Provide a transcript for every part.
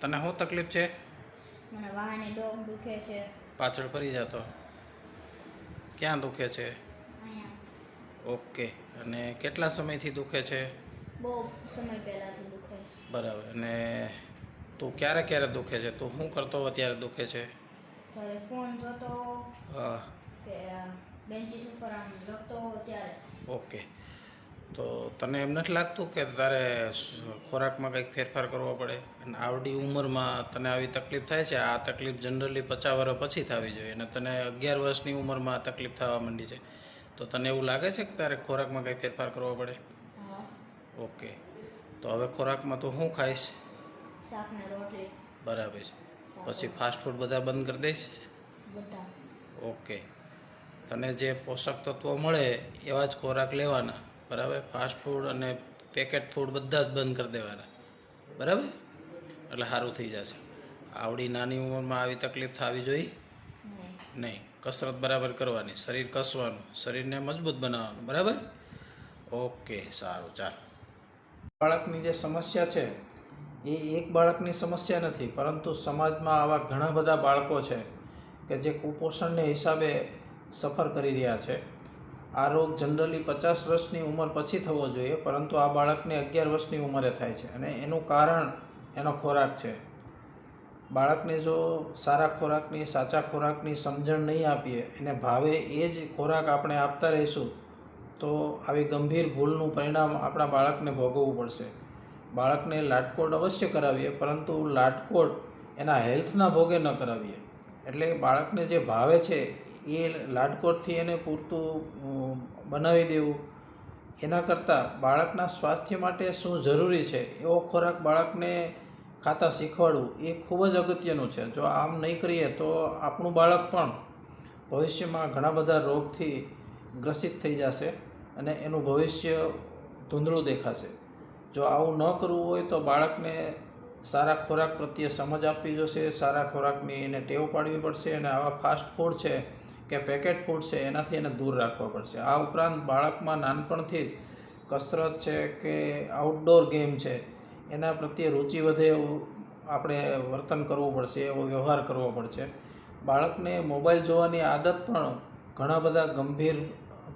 તને શું તકલીફ છે? મને વાહાની ડોક દુખે છે. પાછળ ફરી જતો ક્યાં દુખે છે? ઓકે. અને કેટલા સમયથી દુખે છે? બહુ સમય પહેલાંથી દુખે છે. બરાબર. અને તું ક્યારે ક્યારે દુખે છે? તું શું કરતો અત્યારે ત્યારે દુખે છે? ત્યારે ફોન જોતો હા. કે બેન્ચીસ ઉપર આમ લખતો ત્યારે. ઓકે. તો તને એમ નથી લાગતું કે તારે ખોરાકમાં કંઈક ફેરફાર કરવો પડે? અને આવડી ઉંમરમાં તને આવી તકલીફ થાય છે? આ તકલીફ જનરલી પચાસ વર્ષ પછી થવી જોઈએ. અને તને અગિયાર વર્ષની ઉંમરમાં આ તકલીફ થવા માંડી છે. તો તને એવું લાગે છે કે તારે ખોરાકમાં કંઈ ફેરફાર કરવો પડે? ઓકે. તો હવે ખોરાકમાં તો હું ખાઈશ? બરાબર છે. પછી ફાસ્ટ ફૂડ બધા બંધ કરી દઈશ? બધા. ઓકે. તને જે પોષક તત્વો મળે એવા જ ખોરાક લેવાના. બરાબર? ફાસ્ટ ફૂડ અને પેકેટ ફૂડ બધા જ બંધ કરી દેવાના. બરાબર? એટલે સારું થઈ જશે. આવડી નાની ઉંમરમાં આવી તકલીફ થવી જોઈએ? નહીં. નહીં. કસરત બરાબર કરવાની. શરીર કસવાનું. શરીરને મજબૂત બનાવવાનું. બરાબર? ઓકે સારું. ચાલ. બાળકની જે સમસ્યા છે એ એક બાળકની સમસ્યા નથી પરંતુ સમાજમાં આવા ઘણા બધા બાળકો છે કે જે કુપોષણને હિસાબે સફર કરી રહ્યા છે. આ રોગ જનરલી પચાસ વર્ષની ઉંમર પછી થવો જોઈએ, પરંતુ આ બાળકને અગિયાર વર્ષની ઉંમરે થાય છે અને એનું કારણ એનો ખોરાક છે. બાળકને જો સારા ખોરાકની, સાચા ખોરાકની સમજણ નહીં આપીએ, એને ભાવે એ જ ખોરાક આપણે આપતા રહીશું, તો આવી ગંભીર ભૂલનું પરિણામ આપણા બાળકને ભોગવવું પડશે. બાળકને લાટકોટ અવશ્ય કરાવીએ, પરંતુ લાટકોટ એના હેલ્થના ભોગે ન કરાવીએ. એટલે બાળકને જે ભાવે છે એ લાડકોડથી એને પૂરતું બનાવી દેવું. એના કરતાં બાળકના સ્વાસ્થ્ય માટે શું જરૂરી છે? એવો ખોરાક બાળકને ખાતા શીખવાડવું એ ખૂબ જ અગત્યનું છે. જો આમ નહીં કરીએ તો આપણું બાળક પણ ભવિષ્યમાં ઘણા બધા રોગથી ગ્રસિત થઈ જશે અને એનું ભવિષ્ય ધૂંધળું દેખાશે. જો આવું ન કરવું હોય તો બાળકને સારા ખોરાક પ્રત્યે સમજ આપવી જોશે, સારા ખોરાકની એને ટેવ પાડવી પડશે અને આવા ફાસ્ટ ફૂડ છે કે પેકેટ ફૂડ છે એનાથી એને દૂર રાખવા પડશે. આ ઉપરાંત બાળકમાં નાનપણથી જ કસરત છે કે આઉટડોર ગેમ છે, એના પ્રત્યે રુચિ વધે એવું આપણે વર્તન કરવું પડશે, એવો વ્યવહાર કરવો પડશે. બાળકને મોબાઈલ જોવાની આદત પણ ઘણા બધા ગંભીર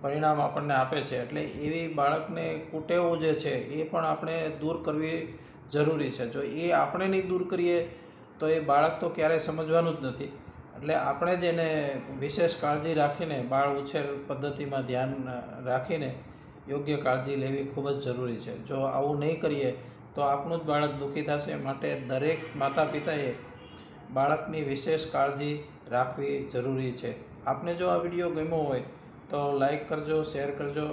પરિણામ આપણને આપે છે. એટલે એવી બાળકને કુટેવો જે છે એ પણ આપણે દૂર કરવી જરૂરી છે. જો એ આપણે નહીં દૂર કરીએ, તો એ બાળક તો ક્યારેય સમજવાનું જ નથી. એટલે આપણે જ એને વિશેષ કાળજી રાખીને, બાળ ઉછેર પદ્ધતિમાં ધ્યાન રાખીને યોગ્ય કાળજી લેવી ખૂબ જ જરૂરી છે. જો આવું નહીં કરીએ, તો આપણું જ બાળક દુઃખી થશે. માટે દરેક માતા પિતાએ બાળકની વિશેષ કાળજી રાખવી જરૂરી છે. આપને જો આ વીડિયો ગમ્યો હોય, તો લાઈક કરજો, શેર કરજો.